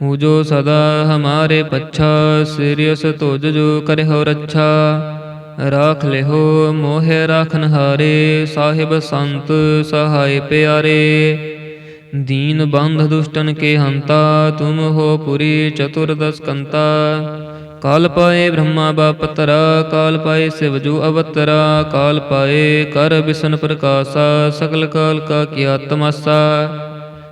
ਹੂ ਜੋ ਸਦਾ ਹਮਾਰੇ ਪੱਛਾ ਸਿਰਿਯਸ ਤੁਜ ਜੋ ਕਰਿਓ ਰੱਛਾ ਰਾਖ ਲਿਹੋ ਮੋਹਿ ਰਾਖਨ ਹਾਰੇ ਸਾਹਿਬ ਸੰਤ ਸਹਾਇ ਪਿਆਰੇ ਦੀਨ ਬੰਧ ਦੁਸ਼ਟਨ ਕੇ ਹੰਤਾ ਤੁਮ ਹੋ ਪੁਰੀ ਚਤੁਰਦਸ ਕੰਤਾ ਕਾਲ ਪਾਏ ਬ੍ਰਹਮਾ ਬਾਪਤਰਾ ਕਾਲ ਪਾਏ ਸਿਵ ਜੋ ਅਵਤਰਾ ਕਾਲ ਪਾਏ ਕਰ ਬਿਸ਼ਨ ਪ੍ਰਕਾਸ਼ਾ ਸਕਲ ਕਾਲ ਕਾ ਕੀਆ ਤਮਸਾ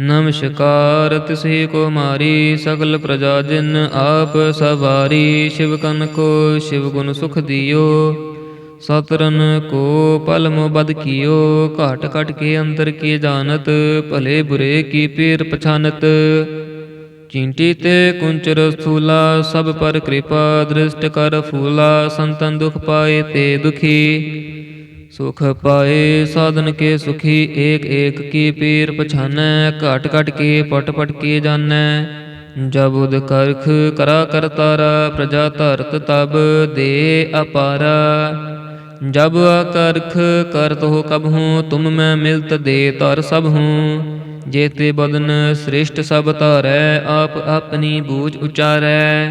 ਨਮਸਕਾਰ ਤਿਸਹੀ ਕੋ ਮਾਰੀ, ਸਗਲ ਪ੍ਰਜਾ ਜਿਨ ਆਪ ਸਵਾਰੀ, ਸ਼ਿਵ ਕਨ ਕੋ ਸ਼ਿਵ ਗੁਣ ਸੁਖ ਦਿਓ। ਸਤਰਨ ਕੋ ਪਲਮ ਬਦ ਕੀਓ, ਘਾਟ ਘਟ ਕੇ ਅੰਦਰ ਕੀ ਜਾਣਤ, ਭਲੇ ਬੁਰੇ ਕੀ ਪੀਰ ਪਛਾਨਤ। ਚਿੰਟੀ ਤੇ ਕੁੰਚਰ ਸਥੂਲਾ, ਸਭ ਪਰ ਕਿਰਪਾ, ਦ੍ਰਿਸ਼ਟ ਕਰ ਫੂਲਾ, ਸੰਤਨ ਦੁਖ ਪਾਏ ਤੇ ਦੁਖੀ। ਸੁਖ ਪਾਏ ਸਾਧਨ ਕੇ ਸੁਖੀ ਏਕ ਏਕ ਕੀ ਪੀਰ ਪਛਾਨੈ, ਘਟ ਘਟ ਕੇ ਪਟ ਪਟ ਕੇ ਜਾਣੈ ਜਬ ਉਦ ਕਰਖ ਕਰਾ ਕਰਤਾਰਾ ਪ੍ਰਜਾ ਧਰਤ ਤਬ ਦੇ ਅਪਾਰਾ। ਜਬ ਅਕਰਖ ਕਰਤ ਹੋ ਕਬ ਹੂੰ, ਤੁਮ ਮੈਂ ਮਿਲਤ ਦੇ ਤਰ ਸਭ ਹੂੰ। ਜੇਤੇ ਬਦਨ ਸ੍ਰਿਸ਼ਟ ਸਭ ਧਾਰੈ, ਆਪ ਆਪਣੀ ਬੂਝ ਉਚਾਰੈ।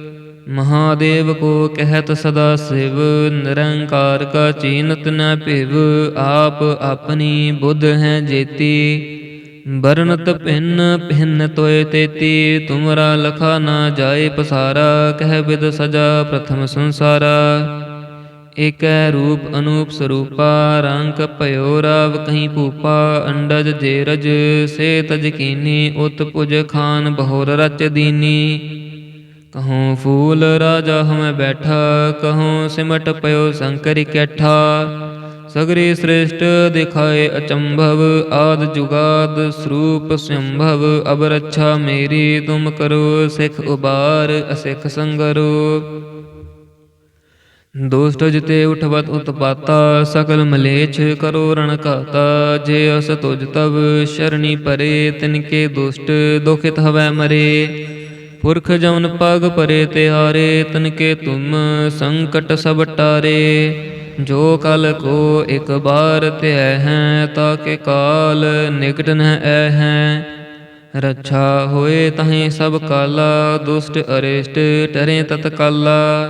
ਮਹਾਦੇਵ ਕੋ ਕਹਿਤ ਸਦਾ ਸਿਵ, ਨਿਰੰਕਾਰ ਕਾ ਚੀਨਤ ਨ ਭਿਵ, ਆਪ ਆਪਣੀ ਬੁੱਧ ਹੈ ਜੇਤੀ। ਬਰਨਤ ਭਿੰਨ ਭਿੰਨ ਤੋਏ ਤੇਤੀ, ਤੁਮਰਾ ਲਖਾ ਨਾ ਜਾਏ ਪਸਾਰਾ, ਕਹਿ ਬਿਦ ਸਜਾ ਪ੍ਰਥਮ ਸੰਸਾਰਾ। ਏਕੈ ਰੂਪ ਅਨੂਪ ਸਰੂਪਾ, ਰੰਗ ਭਇਓ ਰਾਵ ਕਹੀਂ ਭੂਪਾ, ਅੰਡਜ ਜੇਰਜ, ਸੇ ਤਜਕੀਨੀ ਉਤ ਪੁਜ ਖਾਨ, ਬਹੁਰ ਰਚ ਦੀਨੀ। ਕਹਉ ਫੂਲ ਰਾਜਾ ਹਮੈ ਬੈਠਾ ਕਹਉ ਸਿਮਟ ਪਇਓ ਸੰਕਰ ਕੈਠਾ ਸਗਰੀ ਸ੍ਰੇਸ਼ਟ ਦਿਖਾਏ ਅਚੰਭਵ, ਆਦ ਜੁਗਾਦ ਸਰੂਪ ਸੰਭਵ। ਅਬ ਰੱਛਾ ਮੇਰੀ, ਤੁਮ ਕਰੋ ਸਿਖ ਉਬਾਰ, ਅਸਿਖ ਸੰਗਰੋ। ਦੋਸਤ ਜਿਤੇ ਉਠਵਤ ਉਤਪਾਤਾ, ਸਕਲ ਮਲੇਛ ਕਰੋ ਰਣ ਘਾਤਾ। ਜੇ ਅਸ ਤੁਜ ਤਵ, ਸ਼ਰਣੀ ਪਰੇ ਤਿਨਕੇ ਦੁਸ਼ਟ, ਦੁਖਿਤ ਹਵੈ ਮਰੇ। ਪੁਰਖ ਜਮਨ ਪਗ ਪਰੇ ਤਿਹਾਰੇ ਤਨਕੇ ਤੁਮ ਸੰਕਟ ਸਭ ਟਾਰੇ। ਜੋ ਕਲ ਕੋ ਇਕ ਬਾਰ ਧਿਆ ਹੈ, ਤਾ ਕੇ ਕਾਲ ਨਿਕਟ ਨ ਐ ਹੈ। ਰੱਛਾ ਹੋਏ ਤਹੀਂ ਸਭ ਕਾਲਾ, ਦੁਸ਼ਟ ਅਰਿਸ਼ਟ ਟਰੇ ਤਤ ਕਾਲਾ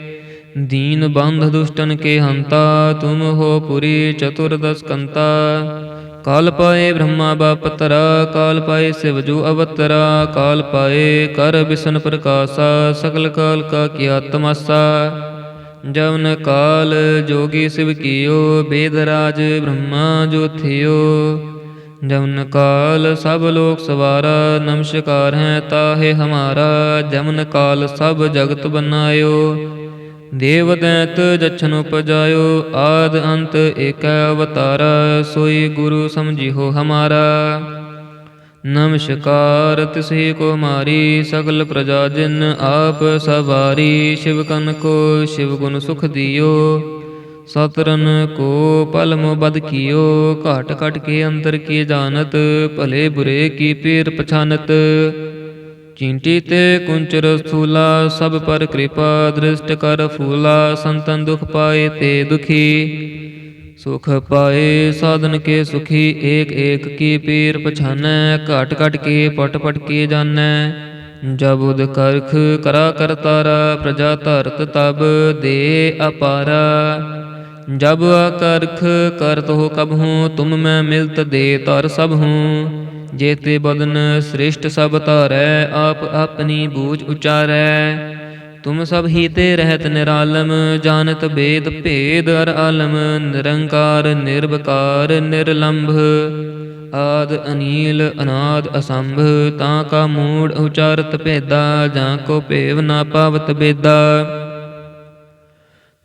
दीन बंध दुष्टन के हंता तुम हो पुरी चतुर्दश कंता काल पाए ब्रह्मा बापतरा काल पाए शिवजू अवतरा काल पाए कर बिसन प्रकाशा सकल काल का किया तमासा जवन काल जोगी शिव कियो वेदराज ब्रह्मा जो थियो जवन काल सब लोक सवारा नमस्कार है ताहे हमारा जमन काल सब जगत बनायो ਦੇਵ ਦੈਤ ਜਛਨ ਉਪਜਾਇਓ, ਆਦ ਅੰਤ ਏਕੈ ਅਵਤਾਰਾ, ਸੋਈ ਗੁਰੂ ਸਮਝਿਓ ਹਮਾਰਾ। ਨਮਸਕਾਰ ਤਿਸਹੀ ਕੋ ਮਾਰੀ, ਸਗਲ ਪ੍ਰਜਾ ਜਿਨ ਆਪ ਸਵਾਰੀ, ਸ਼ਿਵ ਕਨ ਕੋ ਸ਼ਿਵ ਗੁਣ ਸੁਖ ਦਿਓ। ਸਤਰਨ ਕੋ ਪਲਮ ਮੋ ਬਦ ਕੀਓ, ਘਟ ਘਟ ਕੇ ਅੰਤਰ ਕੀ ਜਾਣਤ, ਭਲੇ ਬੁਰੇ ਕੀ ਪੀਰ ਪਛਾਨਤ। ਚਿੰਟੀ ਤੇ ਕੁੰਚਰ ਸਥੂਲਾ ਸਭ ਪਰ ਕਿਰਪਾ, ਦ੍ਰਿਸ਼ਟ ਕਰ ਫੂਲਾ, ਸੰਤਨ ਦੁਖ ਪਾਏ ਤੇ ਦੁਖੀ। ਸੁਖ ਪਾਏ, ਸਾਧਨ ਕੇ ਸੁਖੀ, ਏਕ ਏਕ ਕੀ ਪੀਰ ਪਛਾਨੈ, ਘਟ ਘਟ ਕੇ, ਪਟ ਪਟ ਕੇ ਜਾਣੈ ਜਬ ਉਦ ਕਰਖ ਕਰਾ ਕਰਤਾਰਾ ਪ੍ਰਜਾ ਧਰਤ ਤਬ ਦੇ ਅਪਾਰਾ। ਜਬ ਆਕਰਖ ਕਰਤ ਹੋ ਕਬ ਹੂੰ ਤੁਮ ਮੈਂ ਮਿਲਤ ਦੇ ਤਰ ਸਭ। ਹੂੰ ਜੇਤੇ ਬਦਨ ਸ੍ਰਿਸ਼ਟ ਸਭ ਧਾਰੈ, ਆਪ ਆਪਣੀ ਬੂਝ ਉਚਾਰੈ। ਤੁਮ ਸਭ ਹੀ ਤੇ ਰਹਿਤ ਨਿਰਾਲਮ, ਜਾਣਤ ਬੇਦ ਭੇਦ ਅਰ ਆਲਮ। ਨਿਰੰਕਾਰ, ਨਿਰਵਕਾਰ, ਨਿਰਲੰਭ, ਆਦ ਅਨੀਲ, ਅਨਾਦ ਅਸੰਭ। ਤਾਂ ਕਾ ਮੂੜ ਉਚਾਰਤ ਭੇਦਾ, ਜਾਂ ਕੋ ਭੇਵ ਨਾ ਪਾਵਤ ਬੇਦਾ।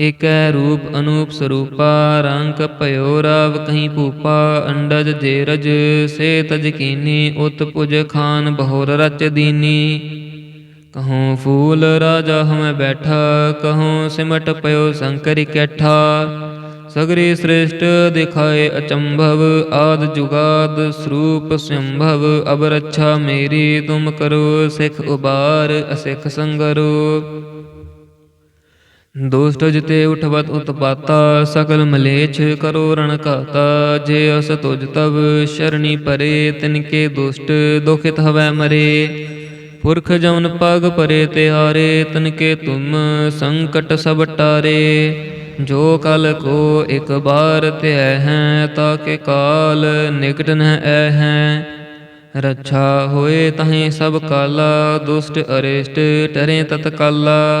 ਏਕੈ ਰੂਪ ਅਨੂਪ ਸਰੂਪਾ, ਰੰਗ ਭਇਓ ਰਾਵ ਕਹੀਂ ਭੂਪਾ, ਅੰਡਜ ਜੇਰਜ ਸੇ ਤਜ ਕੀਨੀ ਉਤ ਪੁਜ ਖਾਨ ਬਹੁਰ ਰਚ ਦੀਨੀ। ਕਹਉ ਫੂਲ ਰਾਜਾ ਹਮੈ ਬੈਠਾ ਕਹਉ ਸਿਮਟ ਪਇਓ ਸੰਕਰ ਕੈਠਾ। ਸਗਰੀ ਸ੍ਰਿਸ਼ਟ ਦਿਖਾਏ ਅਚੰਭਵ, ਆਦ ਜੁਗਾਦ ਸਰੂਪ ਸੰਭਵ ਅਬ ਰੱਛਾ ਮੇਰੀ ਤੁਮ ਕਰੋ, ਸਿਖ ਉਬਾਰ ਅਸਿਖ ਸੰਗਰੋ। ਦੁਸ਼ਟ ਜਿਤੇ ਉਠਵਤ ਉਤਪਾਤਾ ਸਕਲ ਮਲੇਛ ਕਰੋ ਰਣ ਘਾਤਾ। ਜੇ ਅਸ ਤੁਜ ਤਵ ਸ਼ਰਣੀ ਪਰੇ ਤਿਨਕੇ ਦੁਸ਼ਟ ਦੁਖਿਤ ਹਵੈ ਮਰੇ। ਪੁਰਖ ਜਮਨ ਪਗ ਪਰੇ ਤਿਹਾਰੇ ਤਨਕੇ ਤੁਮ ਸੰਕਟ ਸਭ ਟਾਰੇ। ਜੋ ਕਲ ਕੋ ਇਕ ਬਾਰ ਧਿਆ ਹੈ ਤਾਕੇ ਕਾਲ ਨਿਕਟ ਨ ਐ ਹੈ। ਰੱਛਾ ਹੋਏ ਤਹੀਂ ਸਭ ਕਾਲਾ, ਦੁਸ਼ਟ ਅਰਿਸ਼ਟ ਟਰੇ ਤਤਕਾਲਾ।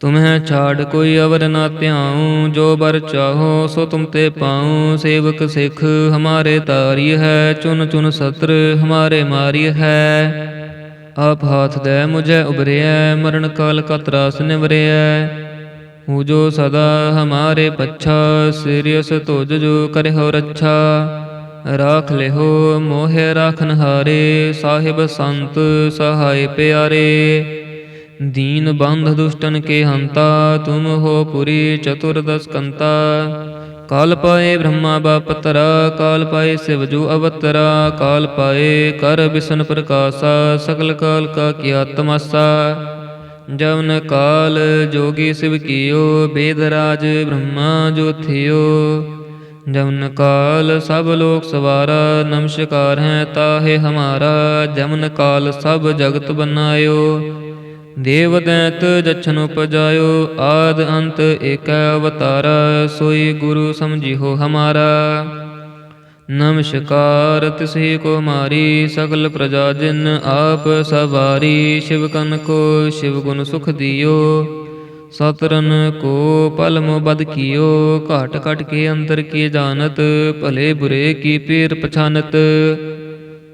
ਤੁਮਹਿ ਛਾੜ ਕੋਈ ਅਵਰ ਨਾ ਧਿਆਉ ਜੋ ਬਰ ਚਾਹੋ ਸੋ ਤੁਮ ਤੇ ਪਾਉ ਸੇਵਕ ਸਿੱਖ ਹਮਾਰੇ ਤਾਰੀ ਹੈ ਚੁਨ ਚੁਨ ਸਤਰ ਹਮਾਰੇ ਮਾਰੀ ਹੈ ਆਪ ਹਾਥ ਦੇ ਮੁਝੇ ਉਬਰਿਐ ਮਰਨ ਕਾਲ ਕਾ ਤਰਾਸ ਨਿਵਰਿਐ ਹੂ ਜੋ ਸਦਾ ਹਮਾਰੇ ਪੱਛਾ ਸਿਰਿਯਸ ਤੁਜ ਜੋ ਕਰਿਓ ਰੱਛਾ ਰਾਖ ਲਿਹੋ ਮੋਹਿ ਰਾਖਨ ਹਾਰੇ ਸਾਹਿਬ ਸੰਤ ਸਹਾਇ ਪਿਆਰੇ ਦੀਨ ਬੰਧ ਦੁਸ਼ਟਨ ਕੇ ਹੰਤਾ, ਤੁਮ ਹੋ ਪੁਰੀ ਚਤੁਰਦਸ ਕੰਤਾ ਕਾਲ ਪਾਏ ਬ੍ਰਹਮਾ ਬਾਪਤਰਾ ਕਾਲ ਪਾਏ ਸਿਵ ਜੋ ਅਵਤਰਾ, ਕਾਲ ਪਾਏ ਕਰ ਬਿਸ਼ਨ ਪ੍ਰਕਾਸ਼ਾ ਸਕਲ ਕਾਲ ਕਾ ਕੀਆ ਤਮਸਾ। ਜਵਨ ਕਾਲ ਜੋਗੀ ਸਿਵ ਕੀਓ, ਬੇਦ ਰਾਜ ਬ੍ਰਹਮਾ ਜੋ ਥਿਓ। ਜਮਨ ਕਾਲ ਸਭ ਲੋਕ ਸਵਾਰਾ, ਨਮਸਕਾਰ ਹੈ ਤਾਹੇ ਹਮਾਰਾ। ਜਮਨ ਕਾਲ ਸਭ ਜਗਤ ਬਨਾਇਓ। ਦੇਵ ਦੈਤ ਜਛਨ ਉਪਜਾਇਓ, ਆਦ ਅੰਤ ਏਕੈ ਅਵਤਾਰਾ, ਸੋਈ ਗੁਰੂ ਸਮਝਿਓ ਹਮਾਰਾ। ਨਮਸਕਾਰ ਤਿਸਹੀ ਕੋ ਮਾਰੀ, ਸਗਲ ਪ੍ਰਜਾ ਜਿਨ ਆਪ ਸਵਾਰੀ, ਸ਼ਿਵ ਕਨ ਕੋ ਸ਼ਿਵ ਗੁਣ ਸੁਖ ਦਿਓ। ਸਤਰਨ ਕੋ ਪਲਮ ਮੋ ਬਦ ਕੀਓ, ਘਟ ਘਟ ਕੇ ਅੰਤਰ ਕੀ ਜਾਣਤ, ਭਲੇ ਬੁਰੇ ਕੀ ਪੀਰ ਪਛਾਨਤ।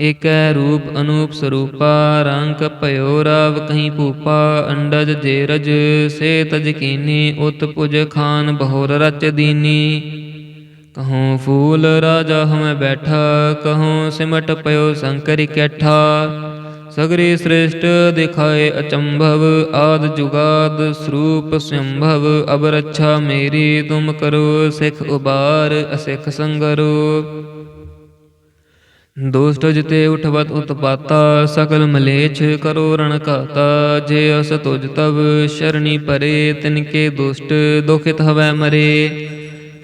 ਏਕੈ ਰੂਪ ਅਨੂਪ ਸਰੂਪਾ, ਰੰਗ ਭਇਓ ਰਾਵ ਕਹੀਂ ਭੂਪਾ, ਅੰਡਜ ਜੇਰਜ ਸੇ ਤਜ ਕੀਨੀ ਉਤ ਪੁਜ ਖਾਨ ਬਹੋਰ ਰਚ ਦੀਨੀ। ਕਹੂੰ ਫੂਲ ਰਾਜਾ ਹਮੈ ਬੈਠਾ ਕਹੂੰ ਸਿਮਟ ਪਇਓ ਸੰਕਰਿ ਕੈਠਾ। ਸਗਰੀ ਸ੍ਰਿਸ਼ਟ ਦਿਖਾਏ ਅਚੰਭਵ, ਆਦ ਜੁਗਾਦ ਸਰੂਪ ਸੰਭਵ, ਅਬ ਰੱਛਾ ਮੇਰੀ, ਤੁਮ ਕਰੋ ਸਿਖ ਉਬਾਰ, ਅਸਿਖ ਸੰਗਰੋ ਦੁਸ਼ਟ ਜਿਤੇ ਉਠਵਤ ਉਤਪਾਤਾ ਸਕਲ ਮਲੇਛ ਕਰੋ ਰਣ ਘਾਤਾ। ਜੇ ਅਸ ਤੁਜ ਤਵ ਸ਼ਰਣੀ ਪਰੇ ਤਿਨਕੇ ਦੁਸ਼ਟ ਦੁਖਿਤ ਹਵੈ ਮਰੇ।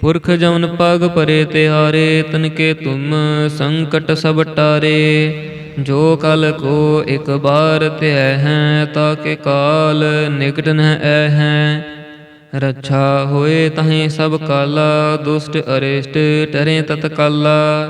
ਪੁਰਖ ਜਮਨ ਪਗ ਪਰੇ ਤੇ ਤਿਹਾਰੇ ਤਨਕੇ ਤੁਮ ਸੰਕਟ ਸਭ ਟਾਰੇ। ਜੋ ਕਲ ਕੋ ਇਕ ਬਾਰ ਧਿਐ ਹੈ ਤਾਕੇ ਕਾਲ ਨਿਕਟ ਨ ਐ ਹੈ। ਰੱਛਾ ਹੋਏ ਤਹੀਂ ਸਭ ਕਾਲਾ, ਦੁਸ਼ਟ ਅਰਿਸ਼ਟ ਟਰੇ ਤਤਕਾਲਾ।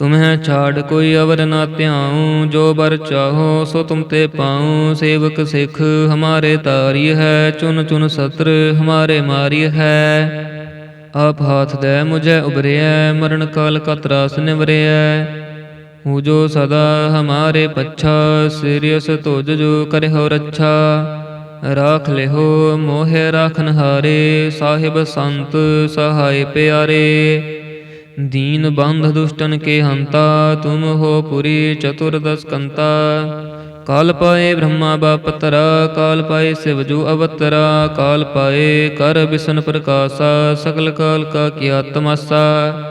ਤੁਮਹਿ ਛਾੜ ਕੋਈ ਅਵਰ ਨਾ ਧਿਆਉ ਜੋ ਬਰ ਚਾਹੋ ਸੋ ਤੁਮ ਤੇ ਪਾਉ ਸੇਵਕ ਸਿੱਖ ਹਮਾਰੇ ਤਾਰੀ ਹੈ ਚੁਨ ਚੁਨ ਸਤਰ ਹਮਾਰੇ ਮਾਰੀ ਹੈ ਆਪ ਹਾਥ ਦੇ ਮੁਝੇ ਉਬਰਿਐ ਮਰਨ ਕਾਲ ਕਾ ਤਰਾਸ ਨਿਵਰਿਐ ਹੂ ਜੋ ਸਦਾ ਹਮਾਰੇ ਪੱਛਾ ਸਿਰਿਯਸ ਤੁਜ ਜੋ ਕਰਿਓ ਰੱਛਾ ਰਾਖ ਲਿਹੋ ਮੋਹਿ ਰਾਖਨ ਹਾਰੇ ਸਾਹਿਬ ਸੰਤ ਸਹਾਇ ਪਿਆਰੇ ਦੀਨ ਬੰਧ ਦੁਸ਼ਟਨ ਕੇ ਹੰਤਾ, ਤੁਮ ਹੋ ਪੁਰੀ ਚਤੁਰਦਸ ਕੰਤਾ। ਕਾਲ ਪਾਏ ਬ੍ਰਹਮਾ ਬਾਪਤਰਾ, ਕਾਲ ਪਾਏ ਸਿਵ ਜੋ ਅਵਤਰਾ, ਕਾਲ ਪਾਏ ਕਰ ਬਿਸ਼ਨ ਪ੍ਰਕਾਸ਼ਾ ਸਕਲ ਕਾਲ ਕਾ ਕੀਆ ਤਮਸਾ।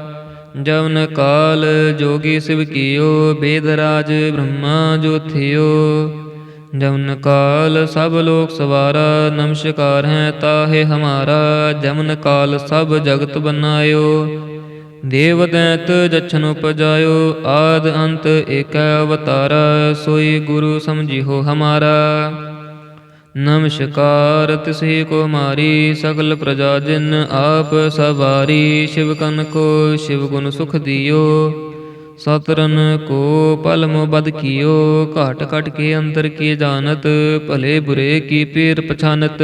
ਜਵਨ ਕਾਲ ਜੋਗੀ ਸਿਵ ਕੀਓ, ਬੇਦ ਰਾਜ ਬ੍ਰਹਮਾ ਜੋ ਥਿਓ। ਜਵਨ ਕਾਲ ਸਭ ਲੋਕ ਸਵਾਰਾ, ਨਮਸਕਾਰ ਹੈ ਤਾਹੇ ਹਮਾਰਾ। ਜਮਨ ਕਾਲ ਸਭ ਜਗਤ ਬਨਾਇਓ। ਦੇਵ ਦੈਤ ਜਛਨ ਉਪਜਾਇਓ, ਆਦ ਅੰਤ ਏਕੈ ਅਵਤਾਰਾ, ਸੋਈ ਗੁਰੂ ਸਮਝਿਓ ਹਮਾਰਾ। ਨਮਸਕਾਰ ਤਿਸਹੀ ਕੋ ਮਾਰੀ, ਸਗਲ ਪ੍ਰਜਾ ਜਿਨ ਆਪ ਸਵਾਰੀ, ਸ਼ਿਵ ਕਨ ਕੋ ਸ਼ਿਵ ਗੁਣ ਸੁਖ ਦਿਓ। ਸਤਰਨ ਕੋ ਪਲਮ ਬਦ ਕੀਓ, ਘਾਟ ਘਟ ਕੇ ਅੰਤਰ ਕੀ ਜਾਣਤ, ਭਲੇ ਬੁਰੇ ਕੀ ਪੀਰ ਪਛਾਨਤ।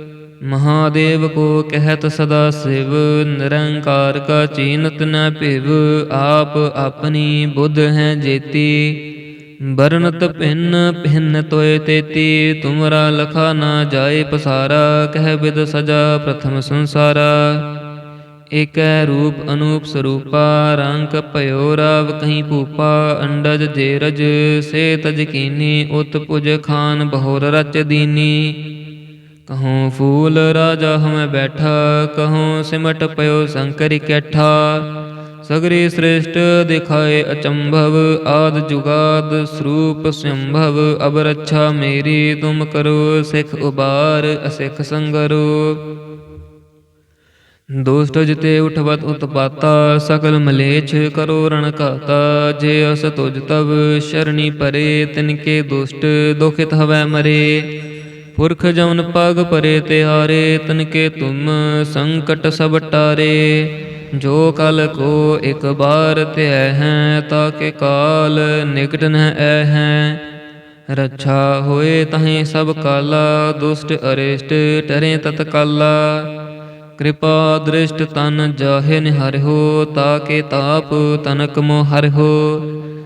ਮਹਾਦੇਵ ਕੋ ਕਹਿਤ ਸਦਾ ਸਿਵ, ਨਿਰੰਕਾਰ ਕਾ ਚੀਨਤ ਨ ਭਿਵ, ਆਪ ਆਪਣੀ ਬੁੱਧ ਹੈ ਜੇਤੀ। ਬਰਨਤ ਭਿੰਨ ਭਿੰਨ ਤੋਏ ਤੇਤੀ, ਤੁਮਰਾ ਲਖਾ ਨਾ ਜਾਏ ਪਸਾਰਾ, ਕਹਿ ਬਿਦ ਸਜਾ ਪ੍ਰਥਮ ਸੰਸਾਰਾ। ਏਕੈ ਰੂਪ ਅਨੂਪ ਸਰੂਪਾ, ਰੰਗ ਭਇਓ ਰਾਵ ਕਹੀਂ ਭੂਪਾ, ਅੰਡਜ ਜੇਰਜ ਸੇ ਤਜ ਉਤ ਪੁਜ ਖਾਨ, ਬਹੁਰ ਰਚ ਦੀਨੀ। ਕਹੂੰ ਫੂਲ ਰਾਜਾ ਹਮੈ ਬੈਠਾ, ਕਹੂੰ ਸਿਮਟ ਪਇਓ ਸੰਕਰਿ ਕੈਠਾ। ਸਗਰੀ ਸ੍ਰੇਸ਼ਟ ਦਿਖਾਏ ਅਚੰਭਵ, ਆਦ ਜੁਗਾਦ ਸਰੂਪ ਸੰਭਵ। ਅਬ ਰੱਛਾ ਮੇਰੀ, ਤੁਮ ਕਰੋ ਸਿਖ ਉਬਾਰ, ਅਸਿਖ ਸੰਗਰੋ। ਦੁਸ਼ਟ ਜਿਤੇ ਉਠਵਤ ਉਤਪਾਤਾ, ਸਕਲ ਮਲੇਛ ਕਰੋ ਰਣ ਘਾਤਾ। ਜੇ ਅਸ ਤੁਜ ਤਵ, ਸ਼ਰਣੀ ਪਰੇ, ਤਿਨਕੇ ਦੁਸ਼ਟ, ਦੁਖਿਤ ਹਵੈ ਮਰੇ। ਪੁਰਖ ਜਮਨ ਪਗ ਪਰੇ ਤਿਹਾਰੇ ਤਨਕੇ ਤੁਮ ਸੰਕਟ ਸਭ ਟਾਰੇ। ਜੋ ਕਲ ਕੋ ਇਕ ਬਾਰ ਧਿਐ ਹੈ, ਤਾ ਕੇ ਕਾਲ ਨਿਕਟ ਨ ਐ ਹੈ। ਰੱਛਾ ਹੋਏ ਤਹੀਂ ਸਭ ਕਾਲਾ, ਦੁਸ਼ਟ ਅਰਿਸ਼ਟ ਟਰੇ ਤਤ ਕਾਲਾ ਕਿਰਪਾ ਦ੍ਰਿਸ਼ਟ ਤਨ ਜਾਹੇ ਨਿਹਰਿਓ ਤਾਕੇ ਤਾਪ ਤਨਕ ਮੋ ਹੋ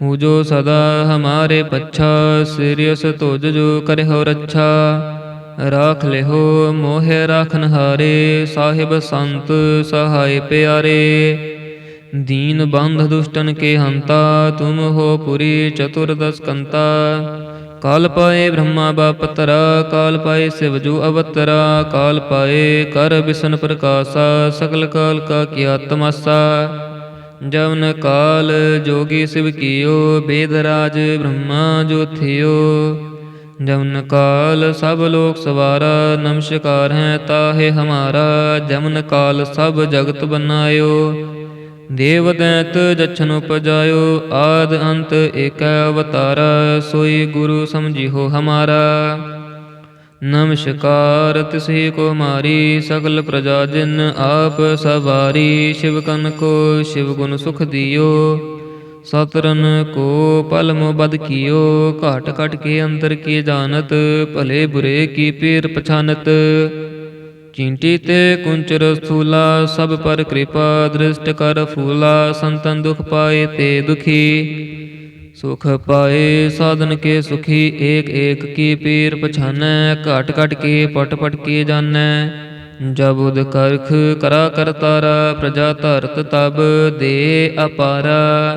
ਹੂ ਜੋ ਸਦਾ ਹਮਾਰੇ ਪੱਛਾ ਸਿਰਿਅਸ ਤੁਜ ਜੋ ਕਰਹੁ ਰੱਛਾ ਰਾਖ ਲਿਹੋ ਮੋਹਿ ਰਾਖਨ ਹਾਰੇ ਸਾਹਿਬ ਸੰਤ ਸਹਾਈ ਪਿਆਰੇ ਦੀਨ ਬੰਧ ਦੁਸ਼ਟਨ ਕੇ ਹੰਤਾ ਤੁਮ ਹੋ ਪੁਰੀ ਚਤੁਰਦਸ ਕੰਤਾ ਕਾਲ ਪਾਏ ਬ੍ਰਹਮਾ ਬਾਪਤਰਾ ਕਾਲ ਪਾਏ ਸਿਵ ਜੋ ਅਵਤਰਾ ਕਾਲ ਪਾਏ ਕਰ ਬਿਸ਼ਨ ਪ੍ਰਕਾਸ਼ਾ ਸਕਲ ਕਾਲ ਕਾ ਕੀਆ ਤਮਾਸਾ ਜਵਨ ਕਾਲ ਜੋਗੀ ਸਿਵ ਕੀਓ, ਬੇਦ ਰਾਜ ਬ੍ਰਹਮਾ ਜੋ ਥਿਓ। ਜਮਨ ਕਾਲ ਸਭ ਲੋਕ ਸਵਾਰਾ, ਨਮਸਕਾਰ ਹੈ ਤਾਹੇ ਹਮਾਰਾ। ਜਮਨ ਕਾਲ ਸਭ ਜਗਤ ਬਨਾਇਓ। ਦੇਵ ਦੈਤ ਜਛਨ ਉਪਜਾਇਓ, ਆਦ ਅੰਤ ਏਕ ਅਵਤਾਰਾ। ਸੋਈ ਗੁਰੂ ਸਮਝਿਓ ਹਮਾਰਾ। ਨਮਸਕਾਰ ਤਿਸਹੀ ਕੋ ਮਾਰੀ, ਸਗਲ ਪ੍ਰਜਾ ਜਿਨ ਆਪ ਸਵਾਰੀ, ਸ਼ਿਵ ਕਨ ਕੋ ਸ਼ਿਵ ਗੁਣ ਸੁਖ ਦਿਓ। ਸਤਰਨ ਕੋ ਪਲਮ ਮੋ ਬਦ ਕੀਓ, ਘਟ ਘਟ ਕੇ ਅੰਦਰ ਕੀ ਜਾਣਤ, ਭਲੇ ਬੁਰੇ ਕੀ ਪੀਰ ਪਛਾਨਤ। ਚਿੰਟੀ ਤੇ ਕੁੰਚਰ ਸਥੂਲਾ ਸਭ ਪਰ ਕਿਰਪਾ, ਦ੍ਰਿਸ਼ਟ ਕਰ ਫੂਲਾ, ਸੰਤਨ ਦੁਖ ਪਾਏ ਤੇ ਦੁਖੀ। ਸੁਖ ਪਾਏ ਸਾਧਨ ਕੇ ਸੁਖੀ ਏਕ ਏਕ ਕੀ ਪੀਰ ਪਛਾਨੈ, ਘਟ ਘਟ ਕੇ ਪਟ ਪਟ ਕੇ ਜਾਣੈ ਜਬ ਉਦ ਕਰਖ ਕਰਾ ਕਰਤਾਰਾ ਪ੍ਰਜਾ ਧਰਤ ਤਬ ਦੇ ਅਪਾਰਾ।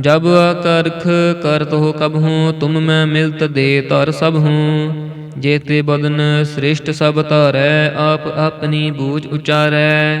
ਜਬ ਅਕਰਖ ਕਰਤ ਹੋ ਕਬ ਹੂੰ, ਤੁਮ ਮੈਂ ਮਿਲਤ ਦੇ ਤਰ ਸਭ ਹੂੰ। ਜੇਤੇ ਬਦਨ ਸ੍ਰਿਸ਼ਟ ਸਭ ਧਾਰੈ, ਆਪ ਆਪਣੀ ਬੂਝ ਉਚਾਰੈ।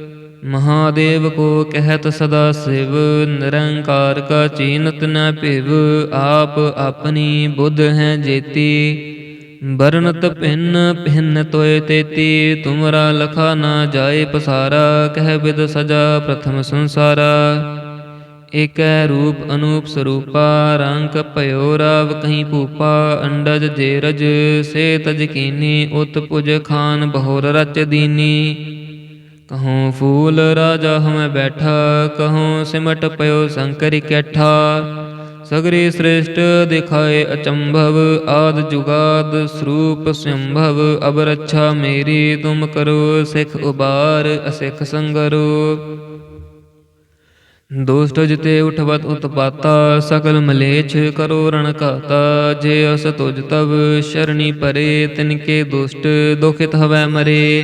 ਮਹਾਦੇਵ ਕੋ ਕਹਿਤ ਸਦਾ ਸਿਵ, ਨਿਰੰਕਾਰ ਕਾ ਚੀਨਤ ਨ ਭਿਵ, ਆਪ ਆਪਣੀ ਬੁੱਧ ਹੈ ਜੇਤੀ। ਬਰਨਤ ਭਿੰਨ ਭਿੰਨ ਤੋਏ ਤੇਤੀ, ਤੁਮਰਾ ਲਖਾ ਨਾ ਜਾਏ ਪਸਾਰਾ, ਕਹਿ ਬਿਦ ਸਜਾ ਪ੍ਰਥਮ ਸੰਸਾਰਾ। ਏਕੈ ਰੂਪ ਅਨੂਪ ਸਰੂਪਾ, ਰੰਗ ਭਇਓ ਰਾਵ ਕਹੀਂ ਭੂਪਾ, ਅੰਡਜ ਜੇਰਜ, ਸੇ ਤਜ ਕੀਨੀ, ਉਤ ਪੁਜ ਖਾਨ, ਬਹੁਰ ਰਚ ਦੀਨੀ। ਕਹੂੰ ਫੂਲ ਰਾਜਾ ਹਮੈ ਬੈਠਾ, ਕਹੂੰ ਸਿਮਟ ਪਇਓ ਸੰਕਰ ਕੈਠਾ। ਸਗਰੀ ਸ੍ਰੇਸ਼ਟ ਦਿਖਾਏ ਅਚੰਭਵ, ਆਦ ਜੁਗਾਦ ਸਰੂਪ ਸੰਭਵ ਅਬ ਰੱਛਾ ਮੇਰੀ, ਤੁਮ ਕਰੋ ਸਿਖ ਉਬਾਰ, ਅਸਿਖ ਸੰਗਰੋ। ਦੁਸ਼ਟ ਜਿਤੇ ਉਠਵਤ ਉਤਪਾਤਾ, ਸਕਲ ਮਲੇਛ ਕਰੋ ਰਣ ਘਾਤਾ। ਜੇ ਅਸ ਤੁਜ ਤਵ, ਸ਼ਰਣੀ ਪਰੇ, ਤਿਨਕੇ ਦੁਸ਼ਟ, ਦੁਖਿਤ ਹਵੈ ਮਰੇ।